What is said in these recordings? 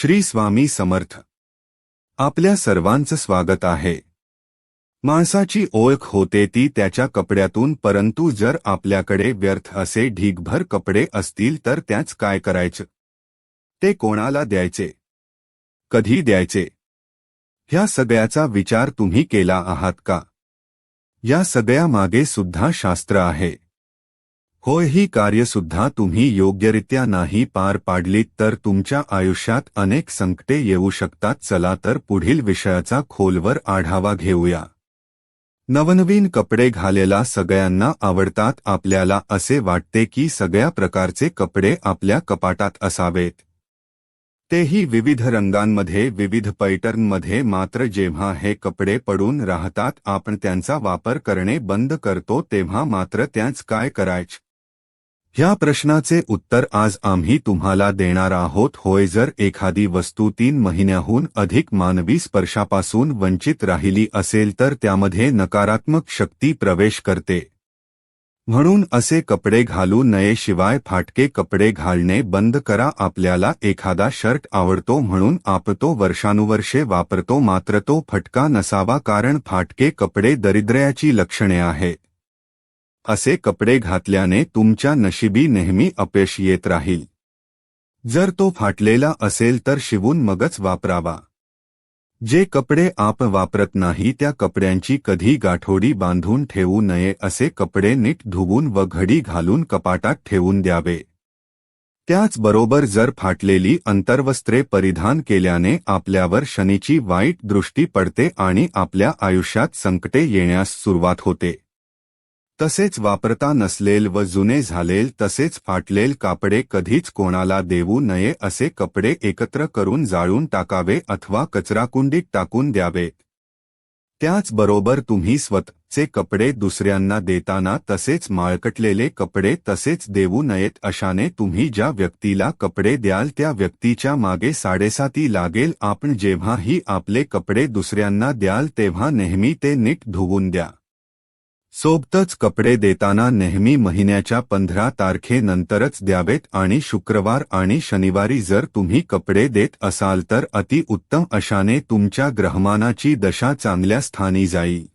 श्री स्वामी समर्थ. आपल्या सर्वांचं स्वागत आहे. माणसाची ओळख होते ती त्याच्या कपड्यातून परंतु जर आपल्याकडे व्यर्थ असे ढीगभर कपडे असतील तर त्याच काय करायचं? ते कोणाला द्यायचे? कधी द्यायचे? ह्या सगळ्याचा विचार तुम्ही केला आहात का? या सगळ्या मागे सुद्धा शास्त्र आहे. होय ही कार्यसुद्धा तुम्ही योग्यरित्या नाही पार पाडलीत तर तुमच्या आयुष्यात अनेक संकटे येऊ शकतात चला तर पुढील विषयाचा खोलवर आढावा घेऊया. नवनवीन कपडे घालेला सगळ्यांना आवडतात आपल्याला असे वाटते की सगळ्या प्रकारचे कपडे आपल्या कपाटात असावेत. तेही विविध रंगांमध्ये विविध पैटर्नमध्ये मात्र जेव्हा हे कपडे पडून राहतात आपण त्यांचा वापर करणे बंद करतो तेव्हा मात्र त्याच काय करायचे? ह्या प्रश्नाचे उत्तर आज आम्ही तुम्हाला देणार आहोत. होय जर एखादी वस्तू तीन महिन्याहून अधिक मानवी स्पर्शापासून वंचित राहिली असेल तर त्यामध्ये नकारात्मक शक्ती प्रवेश करते. म्हणून असे कपडे घालू नये शिवाय फाटके कपडे घालणे बंद करा. आपल्याला एखादा शर्ट आवडतो म्हणून आप तो वर्षानुवर्षे वापरतो मात्र तो फटका नसावा कारण फाटके कपडे दरिद्र्याची लक्षणे आहेत असे कपडे घातल्याने तुमच्या नशिबी नेहमी अपयश येत राहील. जर तो फाटलेला असेल तर शिवून मगच वापरावा. जे कपडे आप वापरत नाही त्या कपड्यांची कधी गाठोडी बांधून ठेवू नये असे कपडे नीट धुवून व घडी घालून कपाटात ठेवून द्यावे. त्याचबरोबर जर फाटलेली अंतर्वस्त्रे परिधान केल्याने आपल्यावर शनीची वाईट दृष्टी पडते आणि आपल्या आयुष्यात संकटे येण्यास सुरुवात होते. तसेच वापरता नसलेल व जुने झालेल तसेच फाटलेल कापडे कधीच कोणाला देऊ नये असे कपडे एकत्र करून जाळून टाकावे अथवा कचराकुंडीत टाकून द्यावे. त्याचबरोबर तुम्ही स्वतःचे कपडे दुसऱ्यांना देताना तसेच माळकटलेले कपडे तसेच देऊ नयेत अशाने तुम्ही ज्या व्यक्तीला कपडे द्याल त्या व्यक्तीच्या मागे साडेसाती लागेल. आपण जेव्हाही आपले कपडे दुसऱ्यांना द्याल तेव्हा नेहमी ते नीट धुवून द्या. सोबतच कपडे देताना नेहमी महिन्याच्या पंधरा तारखेनंतरच द्यावेत आणि शुक्रवार आणि शनिवारी जर तुम्ही कपडे देत असाल तर अतिउत्तम अशाने तुमच्या ग्रहमानाची दशा चांगल्या स्थानी जाईल.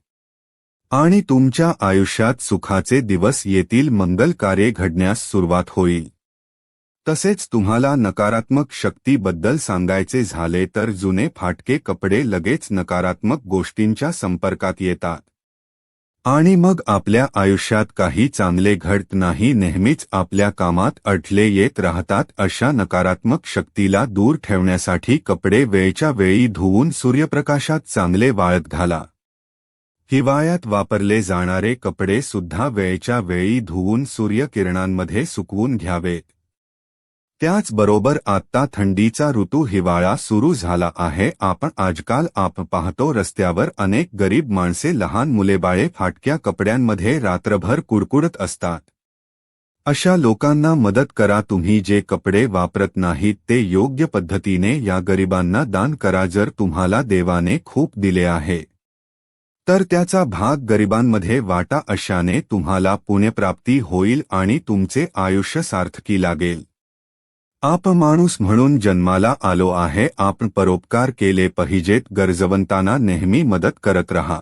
आणि तुमच्या आयुष्यात सुखाचे दिवस येतील मंगल कार्य घडण्यास सुरुवात होईल. तसेच तुम्हाला नकारात्मक शक्तीबद्दल सांगायचे झाले तर जुने फाटके कपडे लगेच नकारात्मक गोष्टींच्या संपर्कात येतात. आणि मग आपल्या आयुष्यात काही चांगले घडत नाही नेहमीच आपल्या कामात अडले येत राहतात अशा नकारात्मक शक्तीला दूर ठेवण्यासाठी कपडे वेळच्या वेळी धुवून सूर्यप्रकाशात चांगले वाळत घाला. हिवाळ्यात वापरले जाणारे कपडे सुद्धा वेळच्या वेळी धुवून सूर्यकिरणांमध्ये सुकवून घ्यावेत. त्याचबरोबर आत्ता थंडीचा ऋतू हिवाळा सुरू झाला आहे. आपण आजकाल आप पाहतो रस्त्यावर अनेक गरीब माणसे लहान मुलेबाळे फाटक्या कपड्यांमध्ये रात्रभर कुडकुडत असतात. अशा लोकांना मदत करा. तुम्ही जे कपडे वापरत नाहीत ते योग्य पद्धतीने या गरिबांना दान करा. जर तुम्हाला देवाने खूप दिले आहे तर त्याचा भाग गरिबांमध्ये वाटा अशाने तुम्हाला पुण्यप्राप्ती होईल आणि तुमचे आयुष्य सार्थकी लागेल. आप माणूस म्हणून जन्माला आलो आहे आपण परोपकार केले पाहिजेत गरजवंतांना नेहमी मदत करत रहा.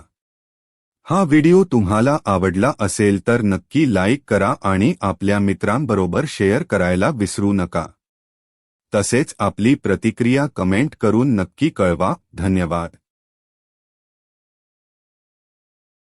हा व्हिडिओ तुम्हाला आवडला असेल तर नक्की लाईक करा आणि आपल्या मित्रांबरोबर शेअर करायला विसरू नका. तसेच आपली प्रतिक्रिया कमेंट करून नक्की कळवा धन्यवाद.